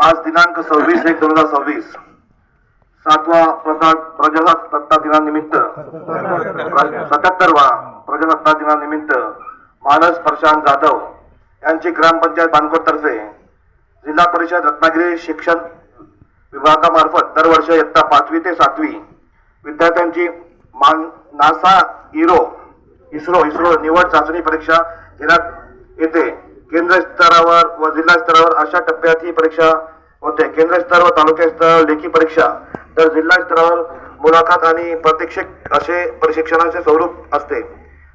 आज दिनांक सव्वीस एक दोन हजार सव्वीस. सातवा प्रजा प्रजासत्ताक दिनानिमित्त. सत्याहत्तरवा प्रजासत्ताक दिनानिमित्त मानस प्रशांत जाधव यांची ग्रामपंचायत बानकोट तर्फे जिल्हा परिषद रत्नागिरी शिक्षण विभागामार्फत दरवर्षी इयत्ता पाचवी ते सातवी विद्यार्थ्यांची मान नासा इरो इस्रो इस्रो निवड चाचणी परीक्षा घेण्यात येते. केंद्र स्तरावर व जिल्हा स्तरावर अशा टप्प्यात ही परीक्षा होते. केंद्र स्तर व तालुका स्तरावर लेखी परीक्षा. तर जिल्हा स्तरावर मुलाखत आणि प्रत्यक्षिक असे प्रशिक्षणाचे स्वरूप असते.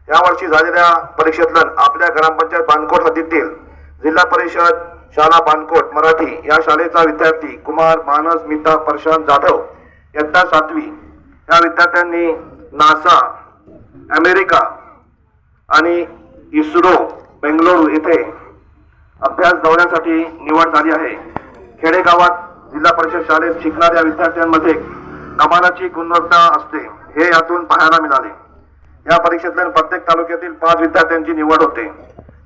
यावर्षी झालेल्या परीक्षेतल्या आपल्या ग्रामपंचायत बानकोट हद्दीतील जिल्हा परिषद शाळा बानकोट मराठी या शाळेचा विद्यार्थी कुमार मानस मिता प्रशांत जाधव इयत्ता सातवी. या विद्यार्थ्यांनी नासा अमेरिका आणि इस्रो बेंगळुरू येथे अभ्यास दौऱ्यासाठी निवड झाली आहे. खेडेगावात जिल्हा परिषद शाळेत शिकणाऱ्या विद्यार्थ्यांमध्ये कमालाची गुणवत्ता असते हे यातून पाहायला मिळाले. या परीक्षेतल्या प्रत्येक तालुक्यातील पाच विद्यार्थ्यांची निवड होते.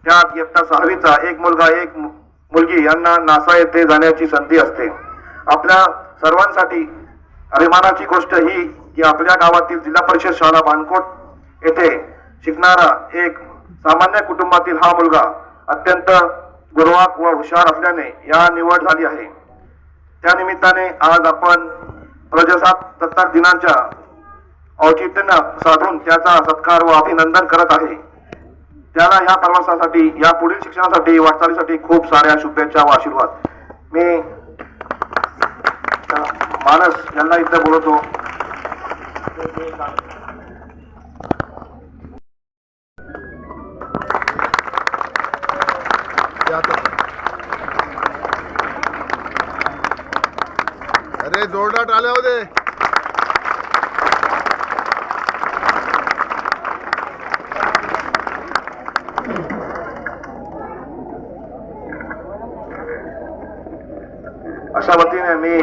त्यात इयत्ता सहावीचा एक मुलगा एक मुलगी यांना नासा येथे जाण्याची संधी असते. आपल्या सर्वांसाठी अभिमानाची गोष्ट ही की आपल्या गावातील जिल्हा परिषद शाळा बानकोट येथे शिकणारा एक सामान्य कुटुंबातील हा मुलगा अत्यंत गुरुवाक व हुशार असल्याने या निवड झाली आहे. त्या निमित्ताने आज आपण प्रजासत्ताक दिनाच्या औचित्य साधून त्याचा सत्कार व अभिनंदन करत आहे. त्याला या प्रवासासाठी या पुढील शिक्षणासाठी वाटचालीसाठी खूप साऱ्या शुभेच्छा व आशीर्वाद. मी मानस यांना इथं बोलवतो. अरे जोरदार टाळ्या होते अशा वतीने मी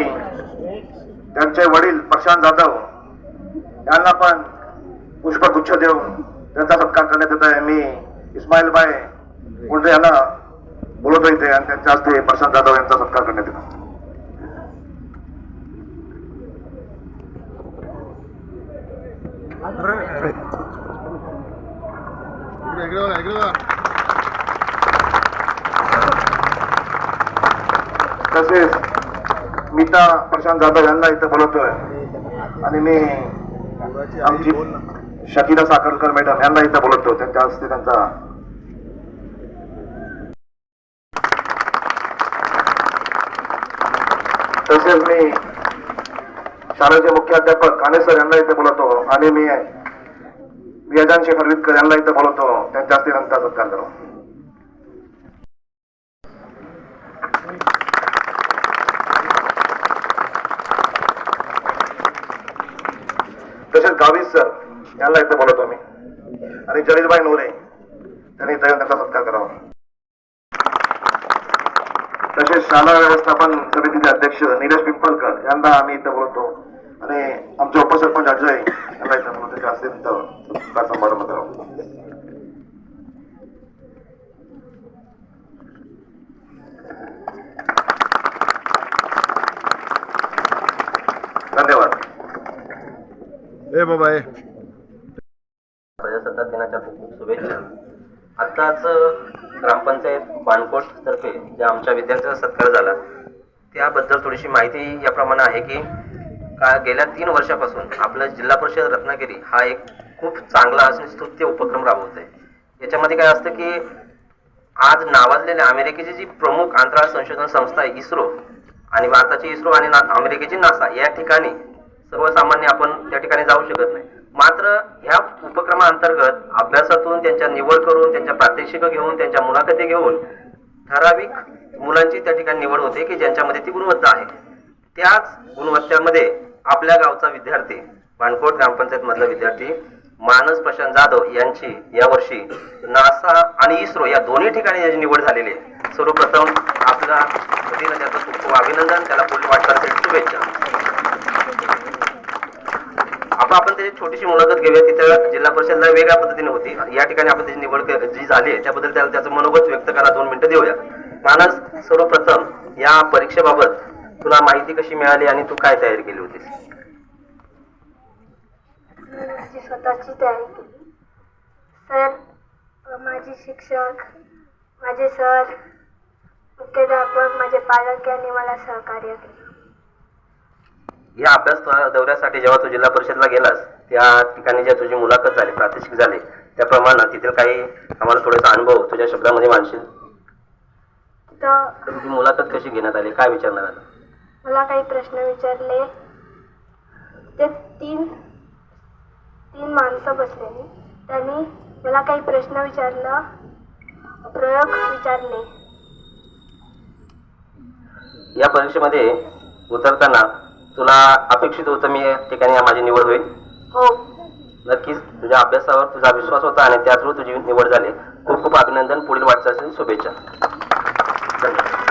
त्यांचे वडील प्रशांत जाधव यांना पण पुष्पगुच्छ देऊन त्यांचा सत्कार करण्यात येत आहे. मी इस्माईल बाय मुंडे यांना बोलत इथे आणि त्यांच्या हस्ते प्रशांत जाधव यांचा सत्कार करण्यात येतो. तसेच मीता प्रशांत जाधव यांना इथं बोलवतोय. आणि मी आमची शकीला साखरकर मॅडम यांना इथं बोलवतो त्यांच्या हस्ते त्यांचा तसेच मी शाळेचे मुख्याध्यापक काने सर यांना इथे बोलवतो आणि मी वियाजान शेखर हरवितकर यांना इथे बोलवतो. त्यांच्या हस्ते त्यांचा सत्कार करू. तसेच गावीस सर यांना इथे बोलवतो मी. आणि जलीलबाई नोरे त्यांनी इथे त्यांचा सत्कार करावा. तसेच शाळा व्यवस्थापन समितीचे अध्यक्ष निलेश पिंपलकर यांना आम्ही इथे बोलवतो. आणि आमचे उपसरपंच अजय यांना इथे बोलवतो. त्यांच्या हस्ते त्यांचा सत्कार समारंभ करावा धन्यवाद. ए बाबा ए. प्रजासत्ताक दिनाच्या खूप खूप शुभेच्छा. आत्ताच बाणकोट तर्फे ज्या आमच्या विद्यार्थ्यांचा सत्कार झाला त्याबद्दल थोडीशी माहिती याप्रमाणे आहे की का गेल्या तीन वर्षापासून आपलं जिल्हा परिषद रत्नागिरी हा एक खूप चांगला असून स्तुत्य उपक्रम राबवत आहे याच्यामध्ये काय असतं की आज नावाजलेल्या अमेरिकेची जी प्रमुख अंतराळ संशोधन संस्था आहे इस्रो आणि भारताची इस्रो आणि ना- अमेरिकेची नासा या ठिकाणी सर्वसामान्य आपण त्या ठिकाणी जाऊ शकत नाही मात्र ह्या उपक्रमाअंतर्गत अभ्यासातून त्यांच्या निवड करून त्यांच्या घेऊन त्यांच्या मुलाखती घेऊन ठराविक मुलांची त्या ठिकाणी निवड होते की ज्यांच्यामध्ये ती गुणवत्ता आहे. त्याच गुणवत्तेमध्ये आपल्या गावचा विद्यार्थी भानकोट ग्रामपंचायत मधला विद्यार्थी मानस प्रशांत जाधव यांची यावर्षी नासा आणि इस्रो या दोन्ही ठिकाणी याची निवड झालेली आहे. सर्वप्रथम आपल्या त्याचं खूप खूप अभिनंदन. त्याला पुढील वाटचालीसाठी शुभेच्छा. आता आपण त्याची छोटीशी मुलाखत घेऊया. तिथं जिल्हा परिषदला वेगळ्या पद्धतीने होती. या ठिकाणी आपण त्याची निवड जी झाली आहे त्याबद्दल त्याला त्याचं मनोगत व्यक्त करा. दोन मिनिटं देऊया. मानस सर्वप्रथम या परीक्षेबाबत तुला माहिती कशी मिळाली आणि तू काय तयारी केली होतीस? माझी स्वतःची तयारी केली. सर माझे शिक्षक माझे सर मुख्याध्यापक माझे पालक यांनी मला सहकार्य केले. या अभ्यास दौऱ्यासाठी जेव्हा तू जिल्हा परिषदला गेलास त्या ठिकाणी ज्या तुझी मुलाखत झाली प्रात्यक्षिक झाले त्याप्रमाणे तिथील काही आम्हाला थोडासा अनुभव तुझ्या शब्दामध्ये मांडशील? तिथं तुझी मुलाखत कशी घेण्यात आली? काय विचारणार आलं मला काही प्रश्न विचारले. ते तीन तीन माणसं बसलेली. त्यांनी मला काही प्रश्न विचारलं प्रयोग विचारले. या परीक्षेमध्ये उतरताना तुला अपेक्षित होतं मी या ठिकाणी माझी निवड होईल? हो. नक्कीच. तुझ्या अभ्यासावर तुझा विश्वास होता आणि त्या थ्रू तुझी निवड झाली. खूप खूप अभिनंदन. पुढील वाटचालीसाठी शुभेच्छा. धन्यवाद.